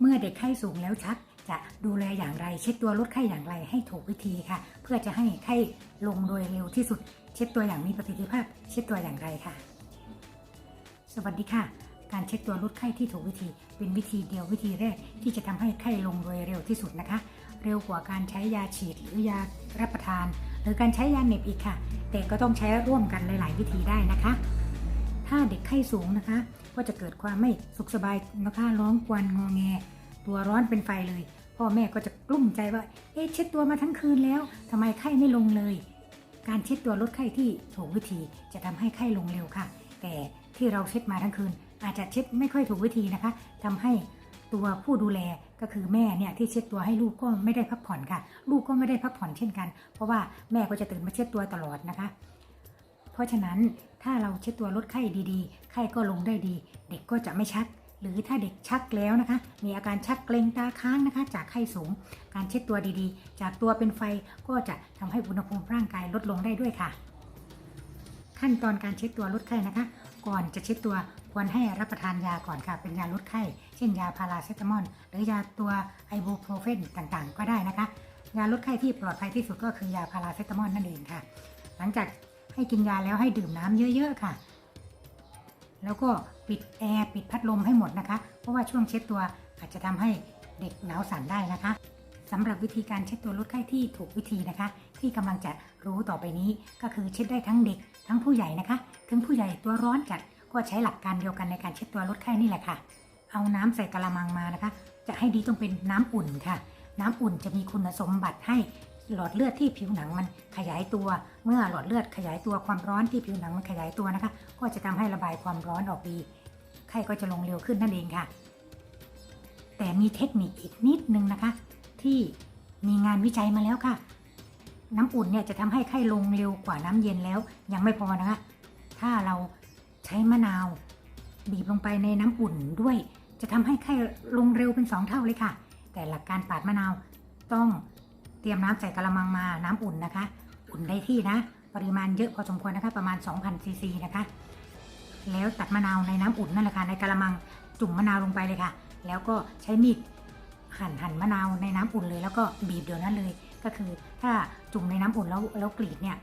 เมื่อเด็กไข้สูงแล้วชัก จะดูแลอย่างไร เช็ดตัวลดไข้อย่างไรให้ถูกวิธีค่ะ เพื่อจะให้ไข้ลงโดยเร็วที่สุด เช็ดตัวอย่างมีประสิทธิภาพ เช็ดตัวอย่างไรค่ะ สวัสดีค่ะ การเช็ดตัวลดไข้ที่ถูกวิธี เป็นวิธีเดียววิธีแรกที่จะทำให้ไข้ลงโดยเร็วที่สุดนะคะ เร็วกว่าการใช้ยาฉีดหรือยารับประทาน หรือการใช้ยาเหน็บอีกค่ะ แต่ก็ต้องใช้ร่วมกันหลาย ๆ วิธีได้นะคะ ถ้าเด็กไข้สูงนะคะ ก็จะเกิดความไม่สุขสบายนะคะร้องกวนงอแง ตัวร้อนเป็นไฟเลย พ่อแม่ก็จะกลุ้มใจว่า เอ๊ะเช็ดตัวมาทั้งคืนแล้วทำไมไข้ไม่ลงเลย การเช็ดตัวลดไข้ที่ถูกวิธีจะทำให้ไข้ลงเร็วค่ะ แต่ที่เราเช็ดมาทั้งคืน อาจจะเช็ดไม่ค่อยถูกวิธีนะคะทำให้ตัวผู้ดูแลก็คือแม่เนี่ยที่เช็ดตัวให้ลูกก็ไม่ได้พักผ่อนค่ะ ลูกก็ไม่ได้พักผ่อนเช่นกัน เพราะว่าแม่ก็จะตื่นมาเช็ดตัวตลอดนะคะ เพราะฉะนั้นถ้าเราเช็ดตัวลดไข้ดีๆ ไข้ก็ลงได้ดี เด็กก็จะไม่ชัก หรือถ้าเด็กชักแล้วนะคะ มีอาการชักเกร็งตาค้างนะคะ จากไข้สูง การเช็ดตัวดีๆ จากตัวเป็นไฟก็จะทำให้อุณหภูมิร่างกายลดลงได้ด้วยค่ะ ขั้นตอนการเช็ดตัวลดไข้นะคะ ก่อนจะเช็ดตัวควรให้รับประทานยาก่อนค่ะ เป็นยาลดไข้ เช่นยาพาราเซตามอล หรือยาตัวไอบูโปรเฟนต่างๆ ก็ได้นะคะ ยาลดไข้ที่ปลอดภัยที่สุดก็คือยาพาราเซตามอลนั่นเองค่ะ หลังจาก ให้กินยาแล้วให้ดื่มน้ำเยอะๆค่ะ แล้วก็ปิดแอร์ปิดพัดลมให้หมดนะคะ เพราะว่าช่วงเช็ดตัวอาจจะทำให้เด็กหนาวสั่นได้นะคะสำหรับวิธีการเช็ดตัวลดไข้ที่ถูกวิธีนะคะ ที่กำลังจะรู้ต่อไปนี้ก็คือเช็ดได้ทั้งเด็กทั้งผู้ใหญ่นะคะ ถึงผู้ใหญ่ตัวร้อนจัดก็ใช้หลักการเดียวกันในการเช็ดตัวลดไข้นี่แหละค่ะ เอาน้ำใส่กระมังมานะคะ จะให้ดีต้องเป็นน้ำอุ่นค่ะ น้ำอุ่นจะมีคุณสมบัติให้ หลอดเลือดที่ผิวหนังมันขยายตัว เมื่อหลอดเลือดขยายตัวความร้อนที่ผิวหนังมันขยายตัวนะคะ ก็จะทำให้ระบายความร้อนออกดี ไข้ก็จะลงเร็วขึ้นนั่นเองค่ะ แต่มีเทคนิคอีกนิดนึงนะคะ ที่มีงานวิจัยมาแล้วค่ะ น้ำอุ่นเนี่ยจะทำให้ไข้ลงเร็วกว่าน้ำเย็นแล้ว ยังไม่พอนะคะ ถ้าเราใช้มะนาว บีบลงไปในน้ำอุ่นด้วย จะทำให้ไข้ลงเร็วเป็นสองเท่าเลยค่ะ แต่หลักการปาดมะนาวต้อง เตรียมน้ำใส่กระมังมาน้ำอุ่นนะคะ อุ่นได้ที่นะ ปริมาณเยอะพอสมควรนะคะ ประมาณ 2,000ซีซีนะคะ แล้วตัดมะนาวในน้ำอุ่นนั่นแหละค่ะในกระมังจุ่มมะนาวลงไปเลยค่ะ แล้วก็ใช้มีดหั่นหั่นมะนาวในน้ำอุ่นเลย แล้วก็บีบเดี๋ยวนั้นเลย ก็คือถ้าจุ่มในน้ำอุ่นแล้วแล้วกรีดเนี่ย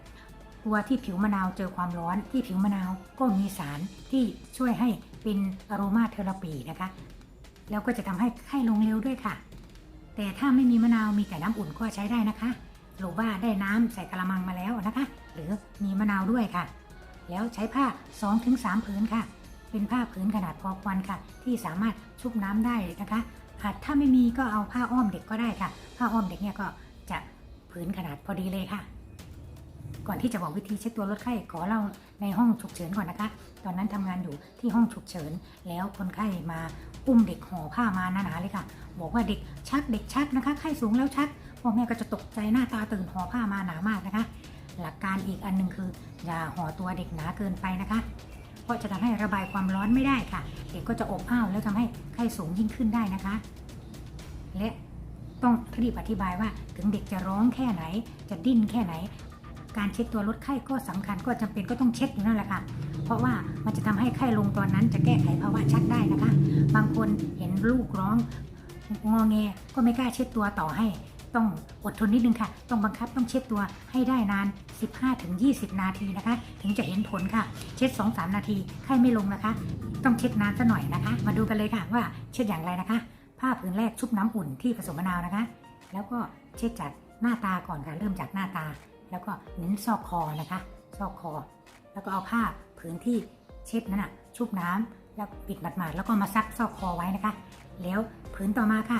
ตัวที่ผิวมะนาวเจอความร้อนที่ผิวมะนาวก็มีสารที่ช่วยให้เป็นอโรมาเทอราปีนะคะ แล้วก็จะทำให้ไข้ลงเร็วด้วยค่ะ แต่ถ้าไม่มีมะนาวมีแต่น้ำอุ่นก็ใช้ได้นะคะหรือว่าได้น้ำใส่กระมังมาแล้วนะคะ หรือมีมะนาวด้วยค่ะ แล้วใช้ผ้า 2-3ผืนค่ะ เป็นผ้าผืนขนาดพอควรค่ะ ที่สามารถชุบน้ำได้นะคะอาจถ้าไม่มีก็เอาผ้าอ้อมเด็กก็ได้ค่ะ ผ้าอ้อมเด็กเนี่ยก็จะผืนขนาดพอดีเลยค่ะ ก่อนที่จะบอกวิธีเช็ดตัวลดไข้ขอเล่าในห้องฉุกเฉินก่อนนะคะ ตอนนั้นทำงานอยู่ที่ห้องฉุกเฉิน แล้วคนไข้มาอุ้มเด็กห่อผ้ามาหนาๆเลยค่ะ บอกว่าเด็กชักเด็กชักนะคะ ไข้สูงแล้วชักพ่อแม่ก็จะตกใจหน้าตาตื่นห่อผ้ามาหนามากนะคะ หลักการอีกอันหนึ่งคืออย่าห่อตัวเด็กหนาเกินไปนะคะ เพราะจะทำให้ระบายความร้อนไม่ได้ค่ะ เด็กก็จะอบอ้าวแล้วทำให้ไข้สูงยิ่งขึ้นได้นะคะ และต้องรีบอธิบายว่าถึงเด็กจะร้องแค่ไหน จะดิ้นแค่ไหน การเช็ดตัวลดไข้ก็สำคัญก็จำเป็นก็ต้องเช็ดอยู่นั่นแหละค่ะ เพราะว่ามันจะทำให้ไข้ลงตอนนั้นจะแก้ไขภาวะชักได้นะคะ บางคนเห็นลูกร้องงอแงก็ไม่กล้าเช็ดตัวต่อให้ ต้องอดทนนิดนึงค่ะ ต้องบังคับต้องเช็ดตัวให้ได้นาน 15-20 นาทีนะคะ ถึงจะเห็นผลค่ะ เช็ด 2-3 นาทีไข้ไม่ลงนะคะ ต้องเช็ดนานซะหน่อยนะคะ มาดูกันเลยค่ะว่าเช็ดอย่างไรนะคะ ผ้าผืนแรกชุบน้ำอุ่นที่ผสมมะนาวนะคะ แล้วก็เช็ดจากหน้าตาก่อนค่ะ เริ่มจากหน้าตา แล้วก็เน้นซอกคอนะคะซอกคอ แล้วก็เอาผ้าผืนที่เช็ดนั้นนะชุบน้ำแล้วปิดหมาดๆแล้วก็มาซักซอกคอไว้นะคะ แล้วผืนต่อมาค่ะ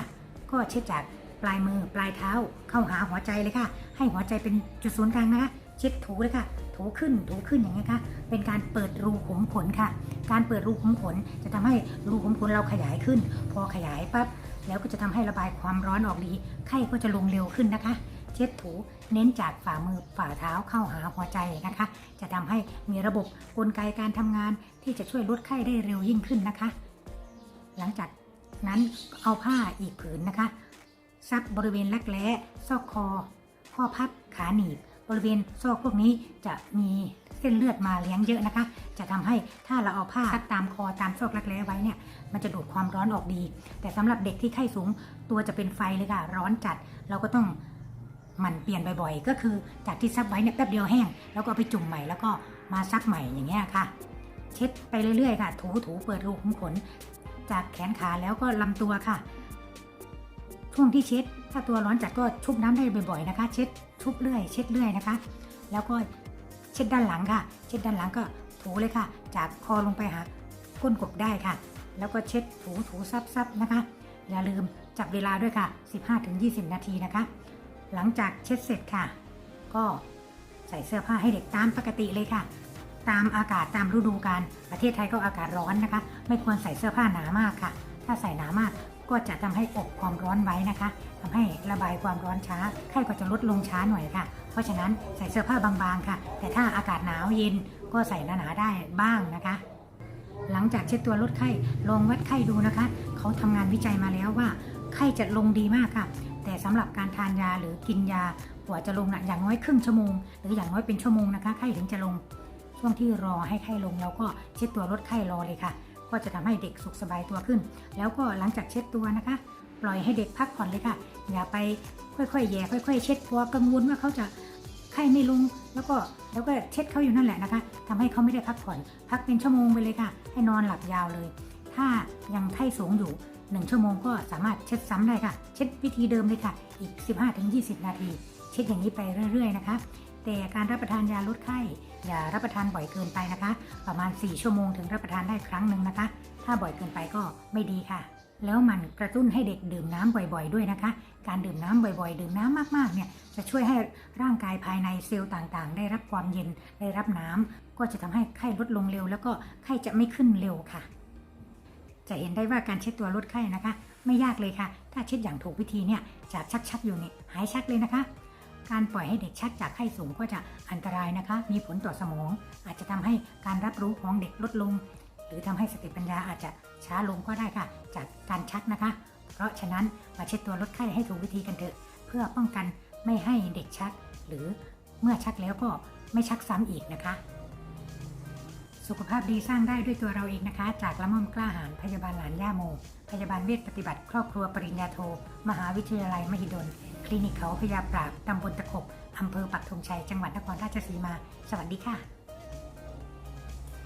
ก็เช็ดจากปลายมือปลายเท้าเข้าหาหัวใจเลยค่ะ ให้หัวใจเป็นจุดศูนย์กลางนะคะ เช็ดถูเลยค่ะ ถูขึ้นถูขึ้นอย่างนี้ยค่ะ เป็นการเปิดรูขุมขนค่ะ การเปิดรูขุมขนจะทำให้รูขุมขนเราขยายขึ้น พอขยายปั๊บแล้วก็จะทำให้ระบายความร้อนออกดีไข้ก็จะลงเร็วขึ้นนะคะ เช็ดถู เน้นจากฝ่ามือฝ่าเท้าเข้าหาหัวใจนะคะ จะทำให้มีระบบกลไกการทำงานที่จะช่วยลดไข้ได้เร็วยิ่งขึ้นนะคะ หลังจากนั้นเอาผ้าอีกผืนนะคะ ซับบริเวณรักแร้ซอกคอ ข้อพับขาหนีบบริเวณซอกพวกนี้จะมีเส้นเลือดมาเลี้ยงเยอะนะคะ จะทำให้ถ้าเราเอาผ้าซักตามคอตามซอกรักแร้ไว้เนี่ย มันจะดูดความร้อนออกดี แต่สำหรับเด็กที่ไข้สูงตัวจะเป็นไฟเลยค่ะ ร้อนจัด เราก็ต้อง มันเปลี่ยนบ่อยๆ ก็คือจากที่ซักไว้เนี่ยแป๊บเดียวแห้ง แล้วก็ไปจุ่มใหม่แล้วก็มาซักใหม่อย่างเงี้ยค่ะ เช็ดไปเรื่อยๆ ค่ะ ถูถูเปิดรูขุมขน จากแขนขาแล้วก็ลำตัวค่ะ ช่วงที่เช็ด ถ้าตัวร้อนจัดก็ชุบน้ำได้บ่อยๆนะคะ เช็ดชุบเรื่อย เช็ดเรื่อยนะคะ แล้วก็เช็ดด้านหลังค่ะ เช็ดด้านหลังก็ถูเลยค่ะ จากคอลงไปหาก้นกบได้ค่ะ แล้วก็เช็ดถูถูซับซับนะคะ อย่าลืมจับเวลาด้วยค่ะ 15-20 นาทีนะคะ หลังจากเช็ดเสร็จค่ะ ก็ใส่เสื้อผ้าให้เด็กตามปกติเลยค่ะ ตามอากาศตามฤดูกาลประเทศไทยก็อากาศร้อนนะคะ ไม่ควรใส่เสื้อผ้าหนามากค่ะ ถ้าใส่หนามากก็จะทำให้อบความร้อนไว้นะคะทำให้ระบายความร้อนช้า ไข้ก็จะลดลงช้าหน่อยค่ะ เพราะฉะนั้นใส่เสื้อผ้าบางๆค่ะ แต่ถ้าอากาศหนาวเย็นก็ใส่หนาๆได้บ้างนะคะ หลังจากเช็ดตัวลดไข้ลองวัดไข้ดูนะคะ เขาทำงานวิจัยมาแล้วว่า ไข้จะลงดีมากค่ะ แต่สำหรับการทานยาหรือกินยากว่าจะลงนะอย่างน้อยครึ่งชั่วโมง หรืออย่างน้อยเป็นชั่วโมงนะคะไข้ถึงจะลง ช่วงที่รอให้ไข้ลงเราก็เช็ดตัวลดไข้รอเลยค่ะ ก็จะทำให้เด็กสุขสบายตัวขึ้น แล้วก็หลังจากเช็ดตัวนะคะ ปล่อยให้เด็กพักผ่อนเลยค่ะ อย่าไปค่อยๆแย่ค่อย ๆ เช็ดตัวกังวลว่าเขาจะไข้ไม่ลงแล้วก็แล้วก็เช็ดเขาอยู่นั่นแหละนะคะทำให้เขาไม่ได้พักผ่อน พักเป็นชั่วโมงไปเลยค่ะ ให้นอนหลับยาวเลย ถ้ายังไข้สูงอยู่ 1 ชั่วโมงก็สามารถเช็ดซ้ำได้ค่ะ เช็ดวิธีเดิมเลยค่ะ อีก 15-20 นาที เช็ดอย่างนี้ไปเรื่อย ๆ นะคะ แต่การรับประทานยาลดไข้ อย่ารับประทานบ่อยเกินไปนะคะ ประมาณ 4 ชั่วโมงถึงรับประทานได้ครั้งหนึ่งนะคะ ถ้าบ่อยเกินไปก็ไม่ดีค่ะแล้วมันกระตุ้นให้เด็กดื่มน้ำบ่อยๆ ด้วยนะคะ การดื่มน้ำบ่อยๆ ดื่มน้ำมากๆ เนี่ยจะช่วยให้ร่างกายภายในเซลล์ต่างๆ ได้รับความเย็น ได้รับน้ำก็จะทำให้ไข้ลดลงเร็ว แล้วก็ไข้จะไม่ขึ้นเร็วค่ะ จะเห็นได้ว่าการเช็ดตัวลดไข้นะคะ ไม่ยากเลยค่ะ ถ้าเช็ดอย่างถูกวิธีเนี่ยจากชักๆอยู่นี่หายชักเลยนะคะ การปล่อยให้เด็กชักจากไข้สูงก็จะอันตรายนะคะ มีผลต่อสมอง อาจจะทำให้การรับรู้ของเด็กลดลง หรือทำให้สติปัญญาอาจจะช้าลงก็ได้ค่ะ จากการชักนะคะ เพราะฉะนั้นมาเช็ดตัวลดไข้ให้ถูกวิธีกันเถอะ เพื่อป้องกันไม่ให้เด็กชัก หรือเมื่อชักแล้วก็ไม่ชักซ้ำอีกนะคะ สุขภาพดีสร้างได้ด้วยตัวเราเองนะคะ จากละม่อมกล้าหาญพยาบาลหลานย่าโม พยาบาลเวชปฏิบัติครอบครัวปริญญาโท มหาวิทยาลัยมหิดล คลินิกเขาพยาปราบตำบลตะขบอำเภอปักธงชัย จังหวัดนครราชสีมา สวัสดีค่ะ